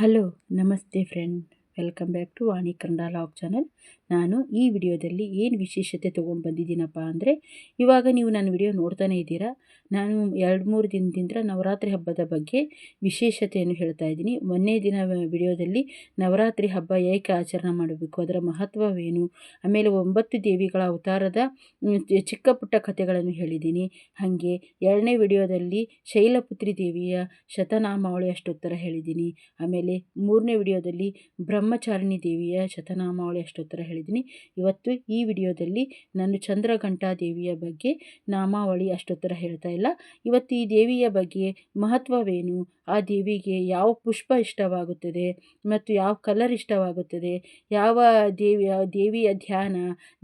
Hello नमस्ते friend welcome back to Vani Kannada vlog channel ನಾನು ಈ ವಿಡಿಯೋದಲ್ಲಿ ಏನು ವಿಶೇಷತೆ ತೊಗೊಂಡು ಬಂದಿದ್ದೀನಪ್ಪ ಅಂದರೆ, ಇವಾಗ ನೀವು ನನ್ನ ವಿಡಿಯೋ ನೋಡ್ತಾನೆ ಇದ್ದೀರಾ, ನಾನು ಎರಡು ಮೂರು ದಿನದಿಂದ ನವರಾತ್ರಿ ಹಬ್ಬದ ಬಗ್ಗೆ ವಿಶೇಷತೆಯನ್ನು ಹೇಳ್ತಾ ಇದ್ದೀನಿ. ಮೊನ್ನೆ ದಿನ ವಿಡಿಯೋದಲ್ಲಿ ನವರಾತ್ರಿ ಹಬ್ಬ ಏಕೆ ಆಚರಣೆ ಮಾಡಬೇಕು, ಅದರ ಮಹತ್ವವೇನು, ಆಮೇಲೆ ಒಂಬತ್ತು ದೇವಿಗಳ ಅವತಾರದ ಚಿಕ್ಕ ಪುಟ್ಟ ಕಥೆಗಳನ್ನು ಹೇಳಿದ್ದೀನಿ. ಹಾಗೆ ಎರಡನೇ ವಿಡಿಯೋದಲ್ಲಿ ಶೈಲಪುತ್ರಿ ದೇವಿಯ ಶತನಾಮಾವಳಿ ಅಷ್ಟೋತ್ತರ ಹೇಳಿದ್ದೀನಿ. ಆಮೇಲೆ ಮೂರನೇ ವಿಡಿಯೋದಲ್ಲಿ ಬ್ರಹ್ಮಚಾರಿಣಿ ದೇವಿಯ ಶತನಾಮಾವಳಿ ಅಷ್ಟೋತ್ತರ ಹೇಳಿದ್ದೀನಿ. ಇವತ್ತು ಈ ವಿಡಿಯೋದಲ್ಲಿ ನಾನು ಚಂದ್ರಘಂಟಾ ದೇವಿಯ ಬಗ್ಗೆ ನಾಮಾವಳಿ ಅಷ್ಟೋತ್ತರ ಹೇಳ್ತಾ ಇಲ್ಲ. ಇವತ್ತು ಈ ದೇವಿಯ ಬಗ್ಗೆ ಮಹತ್ವವೇನು? ಆ ದೇವಿಗೆ ಯಾವ ಪುಷ್ಪ ಇಷ್ಟವಾಗುತ್ತದೆ ಮತ್ತು ಯಾವ ಕಲರ್ ಇಷ್ಟವಾಗುತ್ತದೆ? ಯಾವ ದೇವಿಯ ದೇವಿಯ ಧ್ಯಾನ,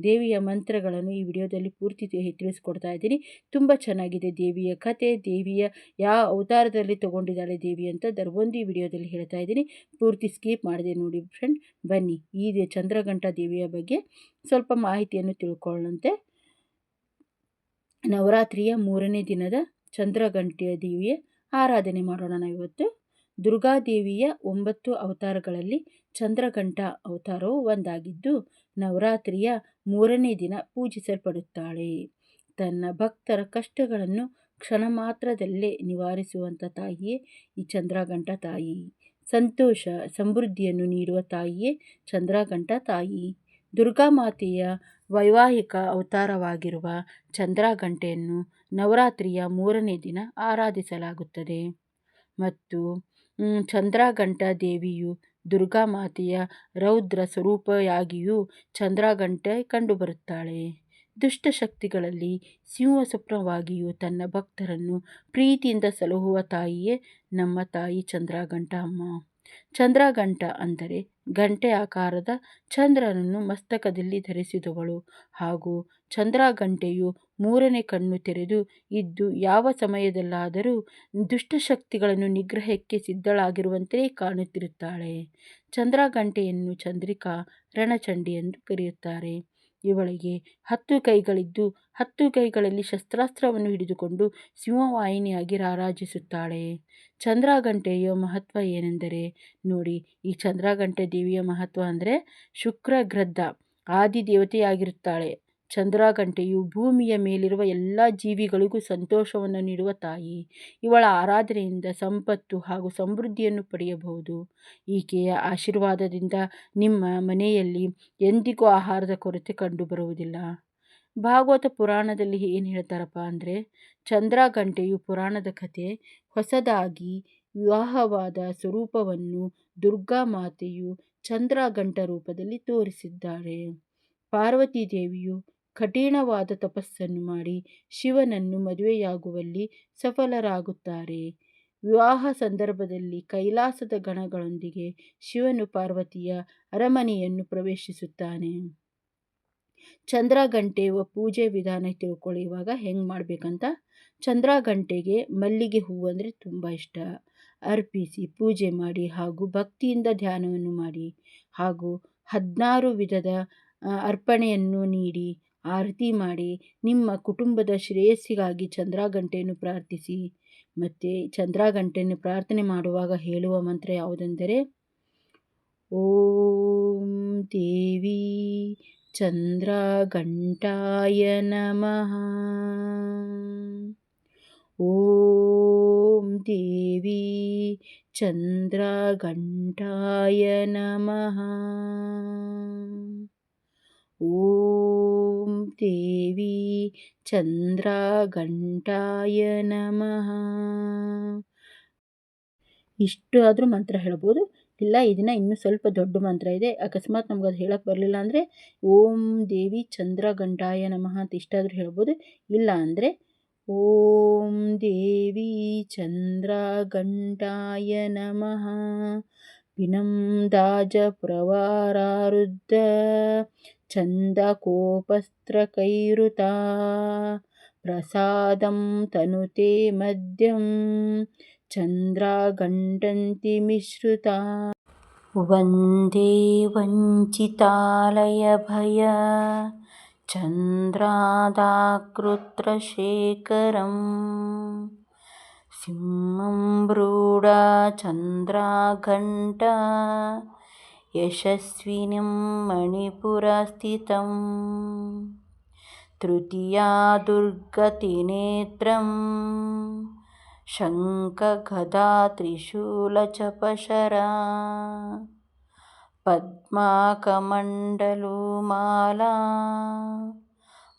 ದೇವಿಯ ಮಂತ್ರಗಳನ್ನು ಈ ವಿಡಿಯೋದಲ್ಲಿ ಪೂರ್ತಿ ತಿಳಿಸ್ಕೊಡ್ತಾ ಇದ್ದೀನಿ. ತುಂಬ ಚೆನ್ನಾಗಿದೆ ದೇವಿಯ ಕತೆ, ದೇವಿಯ ಯಾವ ಅವತಾರದಲ್ಲಿ ತಗೊಂಡಿದ್ದಾಳೆ ದೇವಿ ಅಂತ ಒಂದು ವಿಡಿಯೋದಲ್ಲಿ ಹೇಳ್ತಾ ಇದ್ದೀನಿ. ಪೂರ್ತಿ ಸ್ಕೀಪ್ ಮಾಡಿದೆ ನೋಡಿ. ಫ್ರೆಂಡ್ ಬನ್ನಿ. ಈ ಚಂದ್ರಘಂಟ ದೇವಿಯ ಬಗ್ಗೆ ಸ್ವಲ್ಪ ಮಾಹಿತಿಯನ್ನು ತಿಳ್ಕೊಳ್ಳಂತೆ ನವರಾತ್ರಿಯ ಮೂರನೇ ದಿನದ ಚಂದ್ರಘಂಟೆಯ ದೇವಿಯ ಆರಾಧನೆ ಮಾಡೋಣ ನಾವು ಇವತ್ತು ದುರ್ಗಾದೇವಿಯ ಒಂಬತ್ತು ಅವತಾರಗಳಲ್ಲಿ ಚಂದ್ರಘಂಟ ಅವತಾರವು ಒಂದಾಗಿದ್ದು, ನವರಾತ್ರಿಯ ಮೂರನೇ ದಿನ ಪೂಜಿಸಲ್ಪಡುತ್ತಾಳೆ. ತನ್ನ ಭಕ್ತರ ಕಷ್ಟಗಳನ್ನು ಕ್ಷಣ ಮಾತ್ರದಲ್ಲೇ ನಿವಾರಿಸುವಂಥ ತಾಯಿಯೇ ಈ ಚಂದ್ರಘಂಟ ತಾಯಿ. ಸಂತೋಷ, ಸಮೃದ್ಧಿಯನ್ನು ನೀಡುವ ತಾಯಿಯೇ ಚಂದ್ರಘಂಟ ತಾಯಿ. ದುರ್ಗಾಮಾತೆಯ ವೈವಾಹಿಕ ಅವತಾರವಾಗಿರುವ ಚಂದ್ರಘಂಟೆಯನ್ನು ನವರಾತ್ರಿಯ ಮೂರನೇ ದಿನ ಆರಾಧಿಸಲಾಗುತ್ತದೆ. ಮತ್ತು ಚಂದ್ರಘಂಟ ದೇವಿಯು ದುರ್ಗಾ ಮಾತೆಯ ರೌದ್ರ ಸ್ವರೂಪಯಾಗಿಯೂ ಚಂದ್ರಘಂಟೆ ಕಂಡುಬರುತ್ತಾಳೆ. ದುಷ್ಟಶಕ್ತಿಗಳಲ್ಲಿ ಸಿಂಹಸ್ವಪ್ನವಾಗಿಯೂ ತನ್ನ ಭಕ್ತರನ್ನು ಪ್ರೀತಿಯಿಂದ ಸಲಹುವ ತಾಯಿಯೇ ನಮ್ಮ ತಾಯಿ ಚಂದ್ರಘಂಟ ಅಮ್ಮ. ಚಂದ್ರಘಂಟ ಅಂದರೆ ಗಂಟೆ ಆಕಾರದ ಚಂದ್ರನನ್ನು ಮಸ್ತಕದಲ್ಲಿ ಧರಿಸಿದವಳು. ಹಾಗೂ ಚಂದ್ರಘಂಟೆಯು ಮೂರನೇ ಕಣ್ಣು ತೆರೆದು ಇದ್ದು ಯಾವ ಸಮಯದಲ್ಲಾದರೂ ದುಷ್ಟಶಕ್ತಿಗಳನ್ನು ನಿಗ್ರಹಕ್ಕೆ ಸಿದ್ಧಳಾಗಿರುವಂತೆಯೇ ಕಾಣುತ್ತಿರುತ್ತಾಳೆ. ಚಂದ್ರಘಂಟೆಯನ್ನು ಚಂದ್ರಿಕಾ ರಣಚಂಡಿ ಎಂದು ಕರೆಯುತ್ತಾರೆ. ಇವಳಿಗೆ ಹತ್ತು ಕೈಗಳಿದ್ದು ಹತ್ತು ಕೈಗಳಲ್ಲಿ ಶಸ್ತ್ರಾಸ್ತ್ರವನ್ನು ಹಿಡಿದುಕೊಂಡು ಸಿಂಹವಾಹಿನಿಯಾಗಿ ರಾರಾಜಿಸುತ್ತಾಳೆ. ಚಂದ್ರಘಂಟೆಯ ಮಹತ್ವ ಏನೆಂದರೆ, ನೋಡಿ ಈ ಚಂದ್ರಘಂಟೆ ದೇವಿಯ ಮಹತ್ವ ಅಂದರೆ ಆದಿದೇವತೆಯಾಗಿರುತ್ತಾಳೆ. ಆದಿ ದೇವತೆಯಾಗಿರುತ್ತಾಳೆ ಚಂದ್ರಘಂಟೆಯು ಭೂಮಿಯ ಮೇಲಿರುವ ಎಲ್ಲ ಜೀವಿಗಳಿಗೂ ಸಂತೋಷವನ್ನು ನೀಡುವ ತಾಯಿ. ಇವಳ ಆರಾಧನೆಯಿಂದ ಸಂಪತ್ತು ಹಾಗೂ ಸಮೃದ್ಧಿಯನ್ನು ಪಡೆಯಬಹುದು. ಈಕೆಯ ಆಶೀರ್ವಾದದಿಂದ ನಿಮ್ಮ ಮನೆಯಲ್ಲಿ ಎಂದಿಗೂ ಆಹಾರದ ಕೊರತೆ ಕಂಡುಬರುವುದಿಲ್ಲ. ಭಾಗವತ ಪುರಾಣದಲ್ಲಿ ಏನು ಹೇಳ್ತಾರಪ್ಪ ಅಂದರೆ ಚಂದ್ರಘಂಟೆಯು ಪುರಾಣದ ಕಥೆ, ಹೊಸದಾಗಿ ವಿವಾಹವಾದ ಸ್ವರೂಪವನ್ನು ದುರ್ಗಾ ಮಾತೆಯು ಚಂದ್ರಘಂಟ ರೂಪದಲ್ಲಿ ತೋರಿಸಿದ್ದಾರೆ. ಪಾರ್ವತಿ ದೇವಿಯು ಕಠಿಣವಾದ ತಪಸ್ಸನ್ನು ಮಾಡಿ ಶಿವನನ್ನು ಮದುವೆಯಾಗುವಲ್ಲಿ ಸಫಲರಾಗುತ್ತಾರೆ. ವಿವಾಹ ಸಂದರ್ಭದಲ್ಲಿ ಕೈಲಾಸದ ಗಣಗಳೊಂದಿಗೆ ಶಿವನು ಪಾರ್ವತಿಯ ಅರಮನೆಯನ್ನು ಪ್ರವೇಶಿಸುತ್ತಾನೆ. ಚಂದ್ರಗಂಟೆ ಪೂಜೆ ವಿಧಾನ ತಿಳ್ಕೊಳ್ಳುವಾಗ ಹೆಂಗೆ ಮಾಡಬೇಕಂತ? ಚಂದ್ರಗಂಟೆಗೆ ಮಲ್ಲಿಗೆ ಹೂವು ಅಂದರೆ ತುಂಬ ಇಷ್ಟ. ಅರ್ಪಿಸಿ, ಪೂಜೆ ಮಾಡಿ ಹಾಗೂ ಭಕ್ತಿಯಿಂದ ಧ್ಯಾನವನ್ನು ಮಾಡಿ ಹಾಗೂ ಹದಿನಾರು ವಿಧದ ಅರ್ಪಣೆಯನ್ನು ನೀಡಿ ಆರತಿ ಮಾಡಿ ನಿಮ್ಮ ಕುಟುಂಬದ ಶ್ರೇಯಸ್ಸಿಗಾಗಿ ಚಂದ್ರಘಂಟೆಯನ್ನು ಪ್ರಾರ್ಥಿಸಿ. ಮತ್ತು ಚಂದ್ರಘಂಟೆಯನ್ನು ಪ್ರಾರ್ಥನೆ ಮಾಡುವಾಗ ಹೇಳುವ ಮಂತ್ರ ಯಾವುದೆಂದರೆ, ಓಂ ದೇವಿ ಚಂದ್ರಘಂಟಾಯ ನಮಃ. ಓಂ ದೇವಿ ಚಂದ್ರಘಂಟಾಯ ನಮಃ ಓಂ ದೇವಿ ಚಂದ್ರಘಂಟಾಯ ನಮಃ ಇಷ್ಟು ಆದರೂ ಮಂತ್ರ ಹೇಳ್ಬೋದು. ಇಲ್ಲ, ಇದನ್ನು ಇನ್ನೂ ಸ್ವಲ್ಪ ದೊಡ್ಡ ಮಂತ್ರ ಇದೆ. ಅಕಸ್ಮಾತ್ ನಮ್ಗೆ ಅದು ಹೇಳಕ್ಕೆ ಬರಲಿಲ್ಲ ಅಂದರೆ ಓಂ ದೇವಿ ಚಂದ್ರ ಘಂಟಾಯ ನಮಃ ಅಂತ ಇಷ್ಟಾದರೂ ಹೇಳ್ಬೋದು. ಇಲ್ಲ ಅಂದರೆ ಓಂ ದೇವಿ ಚಂದ್ರ ಘಂಟಾಯ ನಮಃ. ವಿನಮ್ದಾಜ ಪ್ರವಾರಾರುದ್ಧ. छन्दकोपस्त्रकैरुता। प्रसादं तनुते मद्यं चन्द्राघण्टन्तिमिश्रिता वन्दे वञ्चितालयभय चन्द्रादाकृत्रशेखरम्। सिंहं ब्रूडा चन्द्राघण्टा यशस्विनीं मणिपुरस्थितं। तृतीया दुर्गतिनेत्रं। शङ्खगदा त्रिशूलचपशरा पद्माकमण्डलुमाला।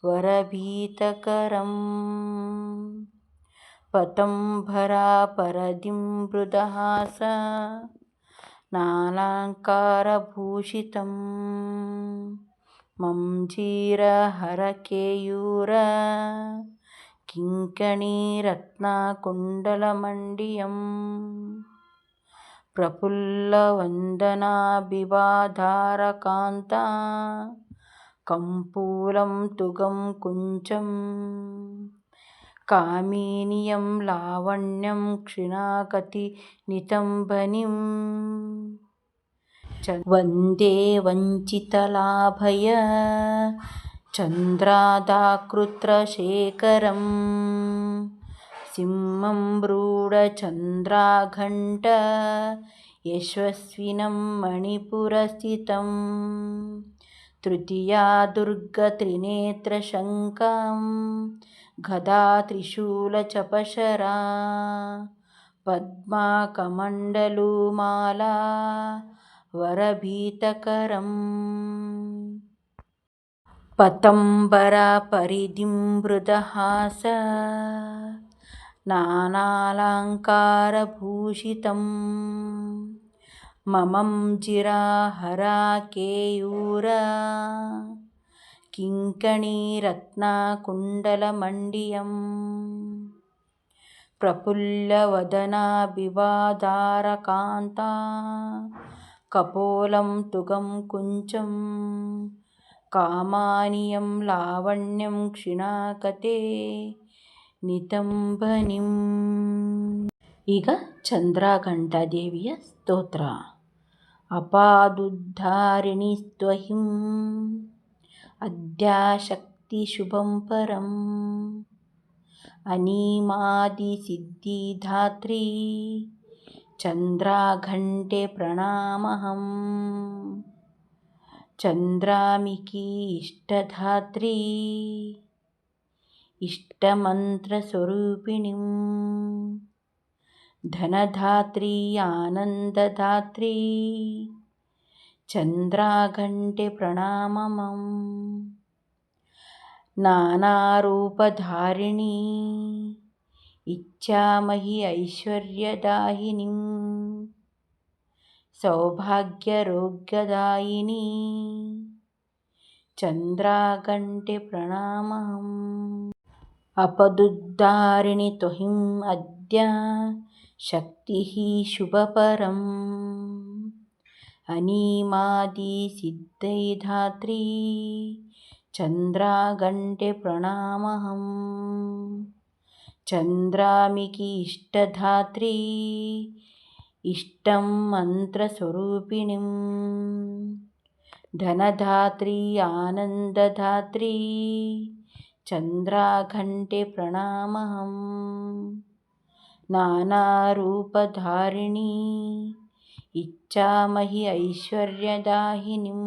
वरभीतकरम् पतंभरा परदिं मृदहास नानाङ्कारभूषितं मञ्जीरहरकेयूर चीरहरकेयूरकिङ्कणीरत्नकुण्डलमण्डियम् प्रफुल्लवन्दनाभिवाधारकान्ता कम्पूलं तुगं कुञ्चम् कामिनीयं लावण्यं क्षीणाकतिनितम्बनीं च वन्दे वञ्चितलाभय चन्द्रादाकृत्रशेखरं सिंहं ब्रूढचन्द्राघण्ट यशस्विनं मणिपुरस्थितं तृतीया दुर्गत्रिनेत्रशङ्कां गदा त्रिशूलचपशरा पद्माकमण्डलुमाला वरभीतकरम् पतम्बरपरिधिं मृदहास మమం జిరాహరా కేయూర. కింకణీరత్నాకుండలమండియం ప్రఫుల్లవదనాభివాదారకాంత కపోలం తుగం కుంచం. కామానియం లావణ్యం క్షిణాకతే. నితంబనిం. ಈಗ ಚಂದ್ರಘಂಟಾದೇವಿಯ ಸ್ತೋತ್ರ अपादुद्धारिणीस्त्वहिम्। अद्याशक्तिशुभं परम्। अनीमादिसिद्धिधात्री। चन्द्राघण्टे प्रणामहम्। चन्द्रामिकी इष्टधात्री इष्टमन्त्रस्वरूपिणीम्। धनधात्री आनन्दधात्री चन्द्राघण्टे प्रणाममम् नानारूपधारिणी इच्छामहि ऐश्वर्यदायिनीं सौभाग्यरोग्यदायिनी चन्द्राघण्टे प्रणामहम् अपदुद्धारिणि त्वहिम् अद्य शक्तिः शुभपरम्। अनीमादिसिद्धैधात्री चन्द्राघण्टे प्रणामहम्। चन्द्रामिकी इष्टधात्री इष्टं मन्त्रस्वरूपिणीं धनधात्री आनन्दधात्री चन्द्राघण्टे प्रणामहं नानारूपधारिणी इच्छामहि ऐश्वर्यदायिनीं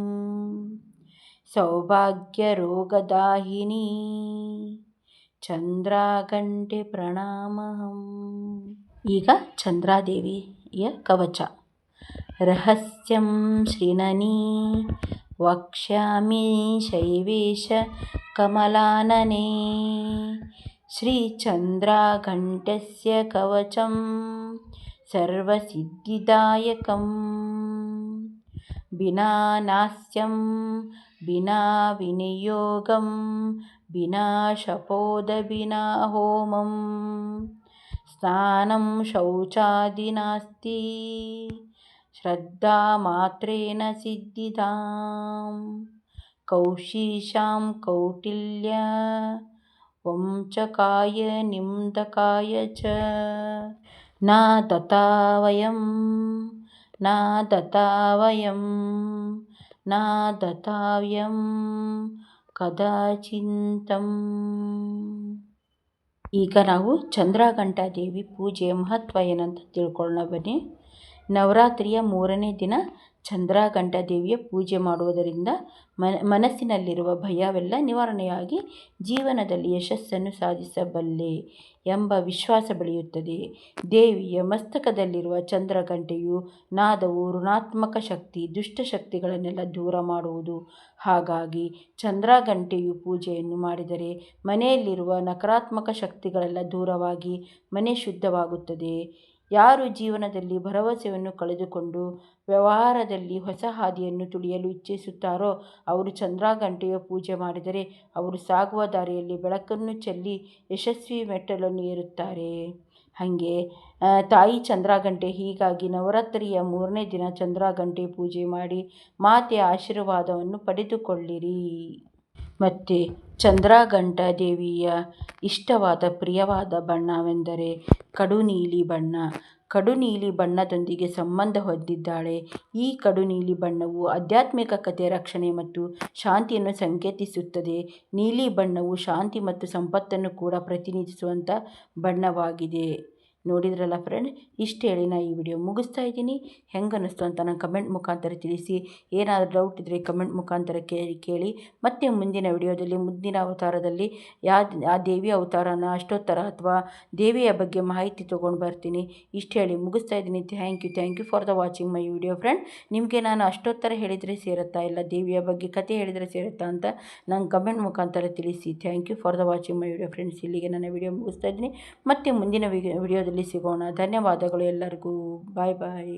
सौभाग्यरोगदायिनी ಚಂದ್ರಾಗಂಟೆ ಪ್ರಣಾಮಹಂ ಈಗ ಚಂದ್ರಾದೇವಿಯ ಕವಚ ರಹಸ್ಯಂ ಶ್ರೀನನಿ ವಕ್ಷ್ಯಾಮಿ ಶೈವೇಶ कमलानने श्रीचन्द्राघण्टस्य कवचं सर्वसिद्धिदायकं विना नास्यं विना विनियोगं विना शपोदविना होमं। स्नानं शौचादि नास्ति श्रद्धामात्रेण सिद्धिदाम् कौशीशां कौटिल्य ವಂಚಕಾಯ ನಿಮ್ದಕಾಯ ಚ ನಾ ದತಾ ವಯಂ ನಾ ದತಾ ವಯಂ ನಾ ದತಾವ್ಯಂ ಕದಾಚಿಂತಂ ಈಗ ನಾವು ಚಂದ್ರಘಂಟಾದೇವಿ ಪೂಜೆಯ ಮಹತ್ವ ಏನಂತ ತಿಳ್ಕೊಳ್ಳೋಣ ಬನ್ನಿ. ನವರಾತ್ರಿಯ ಮೂರನೇ ದಿನ ಚಂದ್ರಘಂಟಾ ದೇವಿಯ ಪೂಜೆ ಮಾಡುವುದರಿಂದ ಮನಸ್ಸಿನಲ್ಲಿರುವ ಭಯವೆಲ್ಲ ನಿವಾರಣೆಯಾಗಿ ಜೀವನದಲ್ಲಿ ಯಶಸ್ಸನ್ನು ಸಾಧಿಸಬಲ್ಲೆ ಎಂಬ ವಿಶ್ವಾಸ ಬೆಳೆಯುತ್ತದೆ. ದೇವಿಯ ಮಸ್ತಕದಲ್ಲಿರುವ ಚಂದ್ರಗಂಟೆಯು ನಾದವು ಋಣಾತ್ಮಕ ಶಕ್ತಿ, ದುಷ್ಟಶಕ್ತಿಗಳನ್ನೆಲ್ಲ ದೂರ ಮಾಡುವುದು. ಹಾಗಾಗಿ ಚಂದ್ರಗಂಟೆಯು ಪೂಜೆಯನ್ನು ಮಾಡಿದರೆ ಮನೆಯಲ್ಲಿರುವ ನಕಾರಾತ್ಮಕ ಶಕ್ತಿಗಳೆಲ್ಲ ದೂರವಾಗಿ ಮನೆ ಶುದ್ಧವಾಗುತ್ತದೆ. ಯಾರು ಜೀವನದಲ್ಲಿ ಭರವಸೆಯನ್ನು ಕಳೆದುಕೊಂಡು ವ್ಯವಹಾರದಲ್ಲಿ ಹೊಸ ಹಾದಿಯನ್ನು ತುಳಿಯಲು ಇಚ್ಛಿಸುತ್ತಾರೋ? ಅವರು ಚಂದ್ರಘಂಟೆಯ ಪೂಜೆ ಮಾಡಿದರೆ ಅವರು ಸಾಗುವ ದಾರಿಯಲ್ಲಿ ಬೆಳಕನ್ನು ಚೆಲ್ಲಿ ಯಶಸ್ವಿ ಮೆಟ್ಟಲನ್ನು ಏರುತ್ತಾರೆ. ಹಾಗೆ ತಾಯಿ ಚಂದ್ರಘಂಟೆ ಹೀಗಾಗಿ ನವರಾತ್ರಿಯ ಮೂರನೇ ದಿನ ಚಂದ್ರಘಂಟೆ ಪೂಜೆ ಮಾಡಿ ಮಾತೆಯ ಆಶೀರ್ವಾದವನ್ನು ಪಡೆದುಕೊಳ್ಳಿರಿ. ಮತ್ತು ಚಂದ್ರಘಂಟಾ ದೇವಿಯ ಇಷ್ಟವಾದ ಪ್ರಿಯವಾದ ಬಣ್ಣವೆಂದರೆ ಕಡು ನೀಲಿ ಬಣ್ಣ. ಕಡು ನೀಲಿ ಬಣ್ಣದೊಂದಿಗೆ ಸಂಬಂಧ ಹೊಂದಿದ್ದಾಳೆ. ಈ ಕಡು ನೀಲಿ ಬಣ್ಣವು ಕಥೆ ರಕ್ಷಣೆ ಮತ್ತು ಶಾಂತಿಯನ್ನು ಸಂಕೇತಿಸುತ್ತದೆ. ನೀಲಿ ಬಣ್ಣವು ಶಾಂತಿ ಮತ್ತು ಸಂಪತ್ತನ್ನು ಕೂಡ ಪ್ರತಿನಿಧಿಸುವಂಥ ಬಣ್ಣವಾಗಿದೆ. ನೋಡಿದ್ರಲ್ಲ ಫ್ರೆಂಡ್ ಇಷ್ಟು ಹೇಳಿ, ನಾ ಈ ವಿಡಿಯೋ ಮುಗಿಸ್ತಾ ಇದ್ದೀನಿ. ಹೆಂಗೆ ಅನ್ನಿಸ್ತು ಅಂತ ನಾನು ಕಮೆಂಟ್ ಮುಖಾಂತರ ತಿಳಿಸಿ. ಏನಾದರೂ ಡೌಟ್ ಇದ್ದರೆ ಕಮೆಂಟ್ ಮುಖಾಂತರ ಕೇಳಿ ಕೇಳಿ. ಮತ್ತೆ ಮುಂದಿನ ವಿಡಿಯೋದಲ್ಲಿ ಮುಂದಿನ ಅವತಾರದಲ್ಲಿ ಯಾವ ಆ ದೇವಿಯ ಅವತಾರನ ಅಷ್ಟೋತ್ತರ ಅಥವಾ ದೇವಿಯ ಬಗ್ಗೆ ಮಾಹಿತಿ ತೊಗೊಂಡು ಬರ್ತೀನಿ. ಇಷ್ಟು ಹೇಳಿ, ಮುಗಿಸ್ತಾ ಇದ್ದೀನಿ. Thank you thank you for the watching my video friend ನಿಮಗೆ ನಾನು ಅಷ್ಟೋತ್ತರ ಹೇಳಿದರೆ ಸೇರುತ್ತಾ ಇಲ್ಲ? ದೇವಿಯ ಬಗ್ಗೆ ಕತೆ ಹೇಳಿದರೆ ಸೇರುತ್ತಾ ಅಂತ ನಂಗೆ ಕಮೆಂಟ್ ಮುಖಾಂತರ ತಿಳಿಸಿ. Thank you for the watching my video friends ಇಲ್ಲಿಗೆ ನನ್ನ ವಿಡಿಯೋ ಮುಗಿಸ್ತಾ ಇದ್ದೀನಿ. ಮತ್ತೆ ಮುಂದಿನ ವಿಡಿಯೋದಲ್ಲಿ ಸಿಗೋಣ. ಧನ್ಯವಾದಗಳು ಎಲ್ಲರಿಗೂ. ಬಾಯ್ ಬಾಯ್.